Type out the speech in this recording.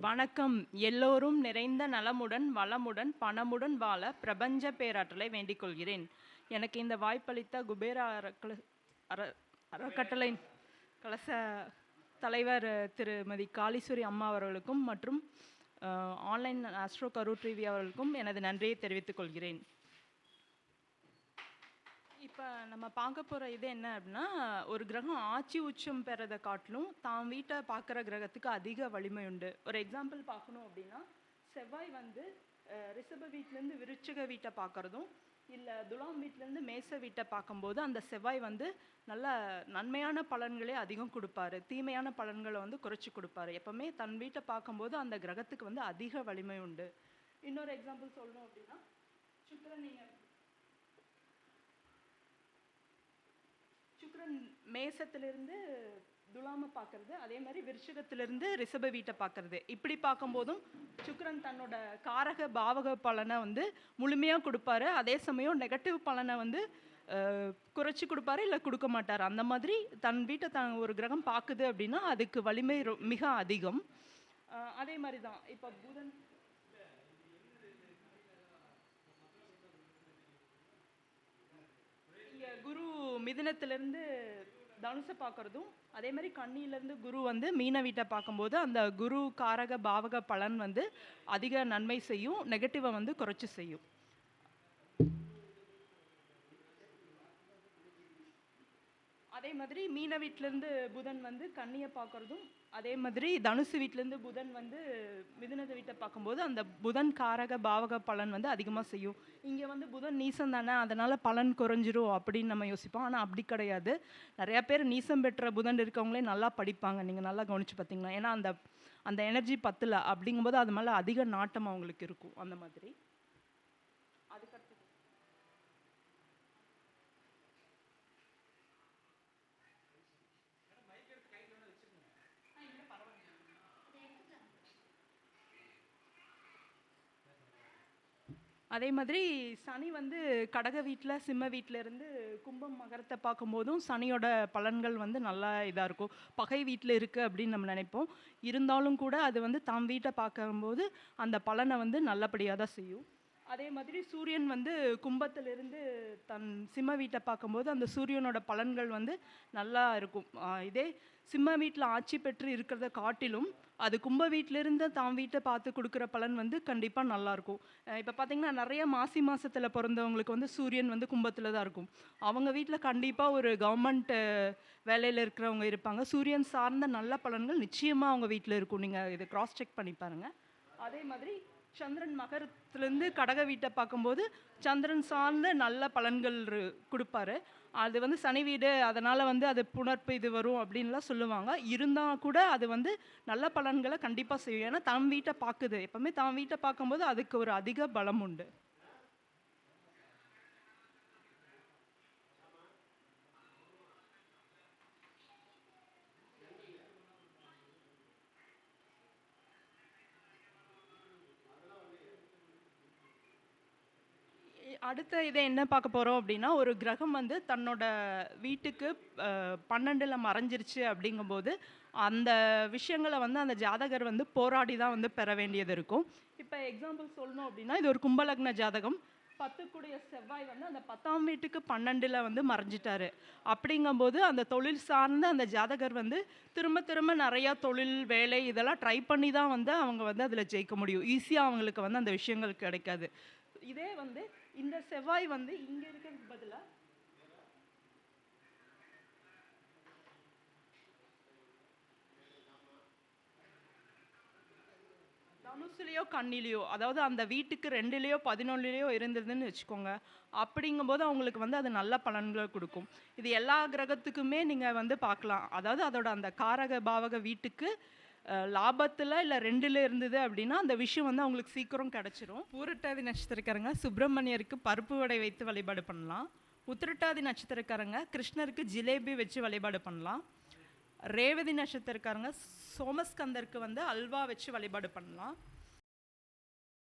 வணக்கம். எல்லோரும் நிறைந்த நலமுடன் வளமுடன் பணமுடன் வாழ பிரபஞ்ச பேராற்றலை வேண்டிக் கொள்கிறேன். எனக்கு இந்த வாய்ப்பளித்த குபேர அறக்கல அற அறக்கட்டளை கலச தலைவர் திருமதி காளீஸ்வரி அம்மா அவர்களுக்கும் மற்றும் ஆன்லைன் ஆஸ்ட்ரோ கரூர் டிவி அவர்களுக்கும் எனது நன்றியை தெரிவித்துக் கொள்கிறேன். இப்போ நம்ம பார்க்க போகிற இது என்ன அப்படின்னா ஒரு கிரகம் ஆட்சி உச்சம் பெறதை காட்டிலும் தான் வீட்டை பார்க்குற கிரகத்துக்கு அதிக வலிமை உண்டு. ஒரு எக்ஸாம்பிள் பார்க்கணும் அப்படின்னா செவ்வாய் வந்து ரிஷப வீட்டிலேருந்து விருச்சக வீட்டை பார்க்குறதும் இல்லை துலாம் வீட்டிலேருந்து மேச வீட்டை பார்க்கும்போது அந்த செவ்வாய் வந்து நல்ல நன்மையான பலன்களே அதிகம் கொடுப்பாரு. தீமையான பலன்களை வந்து குறைச்சி கொடுப்பாரு. எப்போவுமே தன் வீட்டை பார்க்கும்போது அந்த கிரகத்துக்கு வந்து அதிக வலிமை உண்டு. இன்னொரு எக்ஸாம்பிள் சொல்லணும் அப்படின்னா சுக்கரன் நீங்கள் மேசத்திலிருந்து துலாமை பார்க்கறது அதே மாதிரி விருஷகத்திலிருந்து ரிஷப வீட்டை பார்க்கறது. இப்படி பார்க்கும்போதும் சுக்கரன் தன்னோட காரக பாவக பலனை வந்து முழுமையாக கொடுப்பாரு. அதே சமயம் நெகட்டிவ் பலனை வந்து குறைச்சி கொடுப்பாரு இல்லை கொடுக்க மாட்டார்? அந்த மாதிரி தன் வீட்டை தன் ஒரு கிரகம் பார்க்குது அப்படின்னா அதுக்கு வலிமை ரொ- மிக அதிகம். அதே மாதிரி தான். இப்போ புதன் இங்க குரு மிதினத்திலேருந்து தனுசை பார்க்குறதும் அதே மாதிரி கண்ணியிலேருந்து குரு வந்து மீன வீட்டை பார்க்கும்போது அந்த குரு காரக பாவக பலன் வந்து அதிக நன்மை செய்யும் நெகட்டிவை வந்து குறைச்சி செய்யும். மாதிரி மீன வீட்டிலேருந்து புதன் வந்து கண்ணியை பார்க்குறதும் அதே மாதிரி தனுசு வீட்டிலேருந்து புதன் வந்து மிதுனத வீட்டை பார்க்கும்போது அந்த புதன் காரக பாவக பலன் வந்து அதிகமாக செய்யும். இங்கே வந்து புதன் நீசம் தானே அதனால் பலன் குறைஞ்சிரும் அப்படின்னு நம்ம யோசிப்போம். ஆனால் அப்படி கிடையாது. நிறையா பேர் நீசம் பெற்ற புதன் இருக்கவங்களே நல்லா படிப்பாங்க. நீங்கள் நல்லா கவனிச்சு பார்த்தீங்கன்னா. ஏன்னா அந்த அந்த எனர்ஜி பத்தலை. அப்படிங்கும்போது அது மேலே அதிக நாட்டம் அவங்களுக்கு இருக்கும். அந்த மாதிரி. அதுக்கடுத்து அதே மாதிரி சனி வந்து கடக வீட்டில் சிம்ம வீட்டில் இருந்து கும்பம் மகரத்தை பார்க்கும்போதும் சனியோட பலன்கள் வந்து நல்லா இதாக இருக்கும். பகை வீட்டில் இருக்குது அப்படின்னு நம்ம நினைப்போம். இருந்தாலும் கூட அது வந்து தாம் வீட்டை பார்க்கும்போது அந்த பலனை வந்து நல்லபடியாக தான் செய்யும். அதே மாதிரி சூரியன் வந்து கும்பத்திலிருந்து தன் சிம்ம வீட்டை பார்க்கும்போது அந்த சூரியனோட பலன்கள் வந்து நல்லா இருக்கும். இதே சிம்ம வீட்டில் ஆட்சி பெற்று இருக்கிறத காட்டிலும் அது கும்ப வீட்டிலிருந்து தாம் வீட்டை பார்த்து கொடுக்குற பலன் வந்து கண்டிப்பாக நல்லாயிருக்கும் இப்போ பார்த்திங்கன்னா நிறைய மாசி மாதத்தில் பிறந்தவங்களுக்கு வந்து சூரியன் வந்து கும்பத்தில் தான் இருக்கும். அவங்க வீட்டில் கண்டிப்பாக ஒரு கவர்மெண்ட் வேலையில் இருக்கிறவங்க இருப்பாங்க. சூரியன் சார்ந்த நல்ல பலன்கள் நிச்சயமாக அவங்க வீட்டில் இருக்கும். நீங்கள் இதை கிராஸ் செக் பண்ணி பாருங்க. அதே மாதிரி சந்திரன் மகரத்துலேருந்து கடக வீட்டை பார்க்கும்போது சந்திரன் சார்ந்த நல்ல பலன்கள் கொடுப்பாரு. அது வந்து சனி வீடு அதனால் வந்து அது புணர்ப்பு இது வரும் அப்படின்லாம் சொல்லுவாங்க. இருந்தால் கூட அது வந்து நல்ல பலன்களை கண்டிப்பாக செய்யும். ஏன்னா தம் வீட்டை பார்க்குது. எப்போவுமே தாம் வீட்டை பார்க்கும்போது அதுக்கு ஒரு அதிக பலம் உண்டு. அடுத்த இதை என்ன பார்க்க போகிறோம் அப்படின்னா ஒரு கிரகம் வந்து தன்னோட வீட்டுக்கு பன்னெண்டில் மறைஞ்சிருச்சு அப்படிங்கும்போது அந்த விஷயங்களை வந்து அந்த ஜாதகர் வந்து போராடி தான் வந்து பெற வேண்டியது இருக்கும். இப்போ எக்ஸாம்பிள் சொல்லணும் அப்படின்னா இது ஒரு கும்பலக்ன ஜாதகம். பத்துக்குடைய செவ்வாய் வந்து அந்த பத்தாம் வீட்டுக்கு பன்னெண்டில் வந்து மறைஞ்சிட்டாரு. அப்படிங்கும்போது அந்த தொழில் சார்ந்த அந்த ஜாதகர் வந்து திரும்ப திரும்ப நிறையா தொழில் வேலை இதெல்லாம் ட்ரை பண்ணி தான் வந்து அவங்க வந்து அதில் ஜெயிக்க முடியும். ஈஸியாக அவங்களுக்கு வந்து அந்த விஷயங்கள் கிடைக்காது. இதே வந்து இந்த செவ்வாய் வந்து இங்க இருக்கிறதுக்கு பதிலா தனுசுலையோ கண்ணிலையோ அதாவது அந்த வீட்டுக்கு ரெண்டுலேயோ பதினொன்றுலேயோ இருந்ததுன்னு வச்சுக்கோங்க. அப்படிங்கும்போது அவங்களுக்கு வந்து அது நல்ல பலன்களை கொடுக்கும். இது எல்லா கிரகத்துக்குமே நீங்கள் வந்து பார்க்கலாம். அதாவது அதோட அந்த காரக பாவக வீட்டுக்கு லாபத்தில் இல்லை ரெண்டில் இருந்தது அப்படின்னா அந்த விஷயம் வந்து அவங்களுக்கு சீக்கிரம் கிடச்சிரும். பூரட்டாதி நட்சத்திரக்காரங்க சுப்பிரமணியருக்கு பருப்பு வடை வைத்து வழிபாடு பண்ணலாம். உத்திரட்டாதி நட்சத்திரக்காரங்க கிருஷ்ணருக்கு ஜிலேபி வச்சு வழிபாடு பண்ணலாம். ரேவதி நட்சத்திரக்காரங்க சோமஸ்கந்தருக்கு வந்து அல்வா வச்சு வழிபாடு பண்ணலாம்.